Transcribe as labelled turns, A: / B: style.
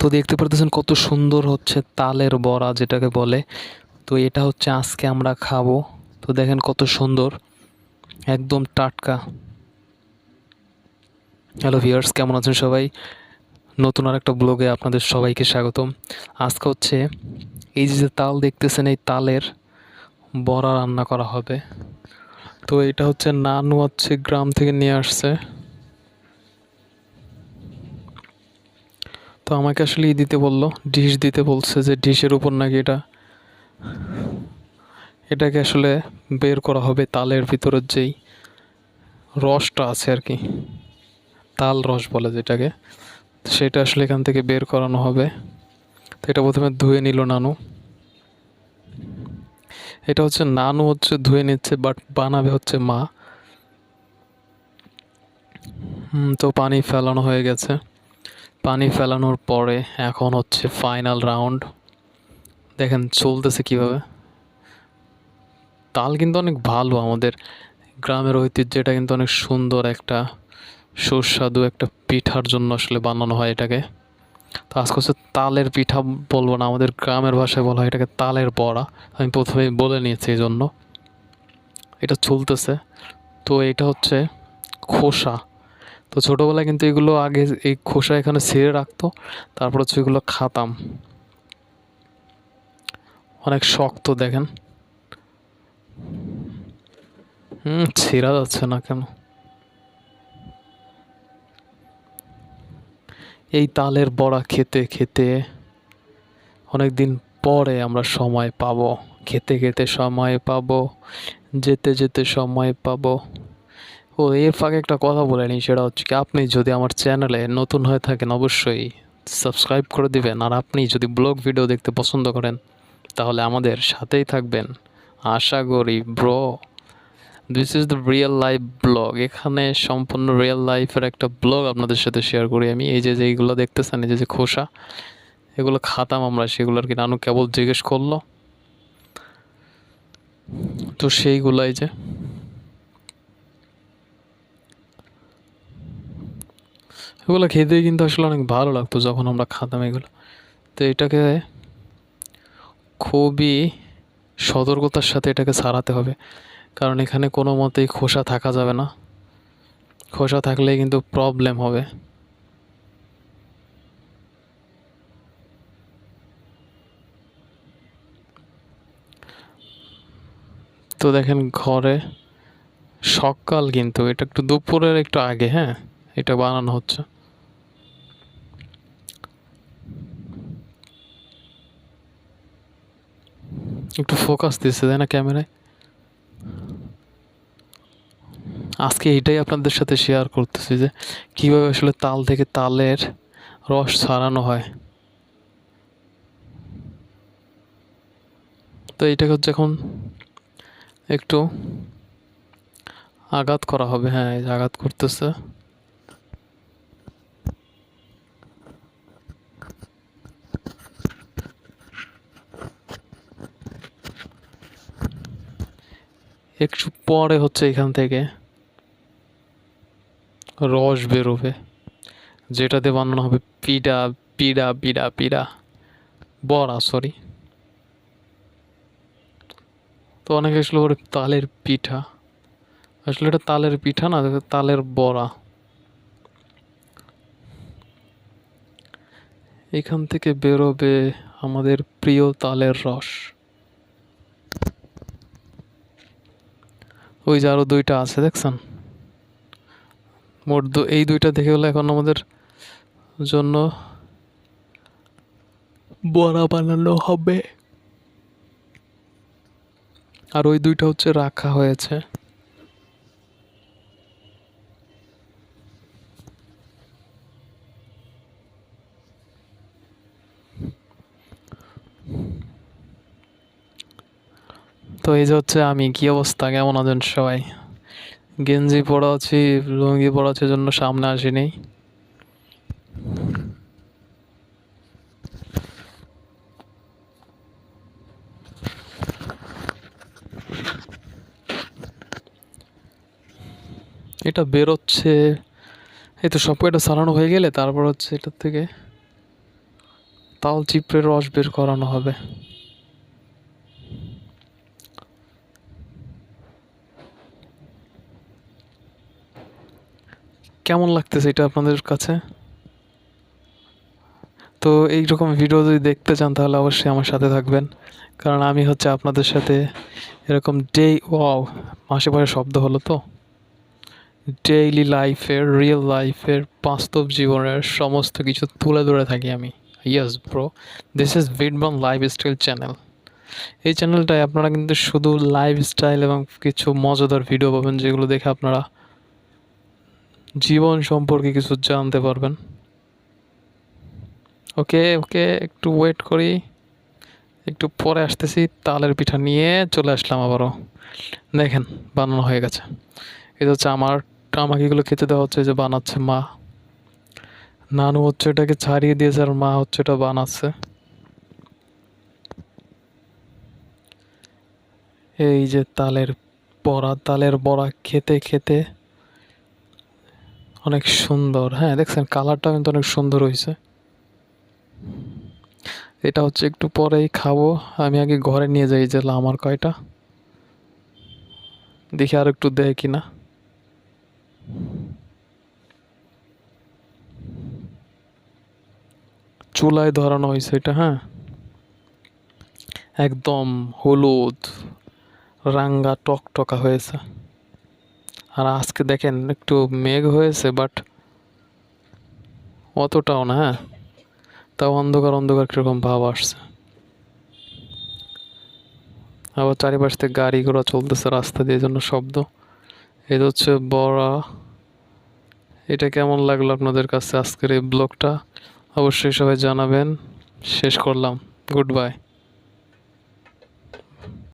A: তো দেখতে পারতেছেন কত সুন্দর হচ্ছে তালের বড়া যেটাকে বলে। তো এটা হচ্ছে আজকে আমরা খাব। তো দেখেন কত সুন্দর, একদম টাটকা। হ্যালো ভিউয়ার্স, কেমন আছেন সবাই? নতুন আর একটা ব্লগে আপনাদের সবাইকে স্বাগতম। আজকে হচ্ছে এই যে তাল দেখতেছেন, এই তালের বড়া রান্না করা হবে। তো এটা হচ্ছে নানু হচ্ছে গ্রাম থেকে নিয়ে আসছে। তো আমাকে আসলে ই দিতে বলল, ডিশ দিতে বলছে যে ডিশের উপর নাকি এটা, এটাকে আসলে বের করা হবে তালের ভিতরের যেই রসটা আছে আর কি, তাল রস বলে যেটাকে সেটা আসলে এখান থেকে বের করানো হবে। তো এটা প্রথমে ধুয়ে নিল নানু। এটা হচ্ছে, নানু হচ্ছে ধুয়ে নিচ্ছে বাট বানাবে হচ্ছে মা। তো পানি ফেলানো হয়ে গেছে। পানি ফেলানোর পরে এখন হচ্ছে ফাইনাল রাউন্ড দেখেন চলতেছে কীভাবে। তাল কিন্তু অনেক ভালো আমাদের। গ্রামের ঐতিহ্য এটা কিন্তু অনেক সুন্দর একটা, সুস্বাদু একটা পিঠার জন্য আসলে বানানো হয় এটাকে। তো আজকে হচ্ছে তালের পিঠা বলব না, আমাদের গ্রামের ভাষায় বলা হয় এটাকে তালের বড়া। আমি প্রথমে বলে নিয়েছি এই জন্য এটা চলতেছে। তো এটা হচ্ছে খোসা। তো ছোটোবেলায় কিন্তু এগুলো আগে এই খোসা এখানে ছিঁড়ে রাখতো, তারপর হচ্ছে এগুলো খাতাম। অনেক শক্ত দেখেন। হুম, ছিঁড়া যাচ্ছে না কেন? এই তালের বড়া খেতে খেতে অনেক দিন পরে আমরা সময় পাবো। খেতে খেতে সময় পাবো, যেতে যেতে সময় পাবো। ও এর ফাঁকে একটা কথা বলে নিই, সেটা হচ্ছে কি, আপনি যদি আমার চ্যানেলে নতুন হয়ে থাকেন, অবশ্যই সাবস্ক্রাইব করে দিবেন। আর আপনি যদি ব্লগ ভিডিও দেখতে পছন্দ করেন, তাহলে আমাদের সাথেই থাকবেন। আশা করি bro this is the real life blog এখানে সম্পূর্ণ রিয়েল লাইফের একটা ব্লগ আপনাদের সাথে শেয়ার করি আমি। এই যে যে এইগুলো দেখতেছেন, এই যে যে খোসা, এগুলো খাতাম আমরা, সেগুলো আর কি নানু কেবল জিজ্ঞেস করল। তো সেইগুলাই যে। এগুলো খেতেই কিন্তু আসলে অনেক ভালো লাগতো যখন আমরা খাতাম এগুলো। তো এটাকে খুবই সতর্কতার সাথে এটাকে সারাতে হবে। কারণ এখানে কোনো মতেই খোসা থাকা যাবে না। খোসা থাকলে কিন্তু প্রবলেম হবে। তো দেখেন ঘরে সকাল কিন্তু, এটা একটু দুপুরের একটু আগে হ্যাঁ? এটা বানানো হচ্ছে। একটু ফোকাস দিচ্ছে, তাই না, ক্যামেরায়? আজকে এটাই আপনাদের সাথে শেয়ার করতেছি যে, কীভাবে আসলে তাল থেকে তালের রস ছাড়ানো হয়। তো এইটাকে হচ্ছে এখন একটু আঘাত করা হবে। হ্যাঁ আঘাত করতেছে। একটু পরে হচ্ছে এখান থেকে রস বেরোবে। যেটাতে বানানো হবে পিডা পিডা পিডা পিডা। বড়া সরি তো অনেকে আসলে বলে তালের পিঠা। আসলে এটা তালের পিঠা না, তালের বড়া। এখান থেকে বেরোবে আমাদের প্রিয় তালের রস। ওই যে আরও দুইটা আছে, দেখছেন? মোট এই দুইটা দেখে গেলে এখন আমাদের জন্য বড়া বানানো হবে। আর ওই দুইটা হচ্ছে রাখা হয়েছে। তো এই যে হচ্ছে আমি কি অবস্থা? কেমন আছেন সবাই? গেঞ্জি পরা আছি, লুঙ্গি পরা আছে জন্য সামনে আসিনি। এটা বেরোচ্ছে, এই তো সব কয়টা সারানো হয়ে গেলে, তারপর হচ্ছে এটার থেকে তাল চিপড়ে রস বের করানো হবে। কেমন লাগতেছে এটা আপনাদের কাছে? তো এইরকম ভিডিও যদি দেখতে চান তাহলে অবশ্যই আমার সাথে থাকবেন। কারণ আমি হচ্ছে আপনাদের সাথে এরকম ডে ওয়াও মাসে আশেপাশে শব্দ হলো তো। ডেইলি লাইফের রিয়েল লাইফের বাস্তব জীবনের সমস্ত কিছু তুলে ধরে থাকি আমি। ইয়াস ব্রো দিস ইজ ভিডবন লাইফস্টাইল চ্যানেল এই চ্যানেলটায় আপনারা কিন্তু শুধু লাইফস্টাইল এবং কিছু মজাদার ভিডিও পাবেন যেগুলো দেখে আপনারা জীবন সম্পর্কে কিছু জানতে পারবেন। ওকে ওকে, একটু ওয়েট করি। একটু পরে আসতেছি, তালের পিঠা নিয়ে চলে আসলাম আবারও। দেখেন, বানানো হয়ে গেছে। এটা হচ্ছে আমার আমাকে এগুলো খেতে দেওয়া হচ্ছে যে বানাচ্ছে মা। নানু হচ্ছে এটাকে ছাড়িয়ে দিয়েছে আর মা হচ্ছে এটা বানাচ্ছে। এই যে তালের বড়া তালের বড়া খেতে খেতে অনেক সুন্দর। হ্যাঁ দেখছেন কালারটা কিন্তু অনেক সুন্দর হয়েছে এটা হচ্ছে একটু পরেই খাব। আমি আগে ঘরে নিয়ে যাই যে আমার কয়টা। দেখি আর একটু দেয় কিনা। চুলায় ধরানো হয়েছে এটা হ্যাঁ। একদম হলুদ, রাঙ্গা টকটকা হয়েছে। আর আজকে দেখেন একটু মেঘ হয়েছে বাট অতটাও না হ্যাঁ? তাও অন্ধকার অন্ধকার কীরকম ভাব আসছে। আবার চারিপাশ থেকে গাড়ি ঘোড়া চলতেছে রাস্তা দিয়ে জন্য শব্দ। এটা হচ্ছে বড়া। এটা কেমন লাগল আপনাদের কাছে আজকের এই ব্লগটা? অবশ্যই সবাই জানাবেন। শেষ করলাম। Good bye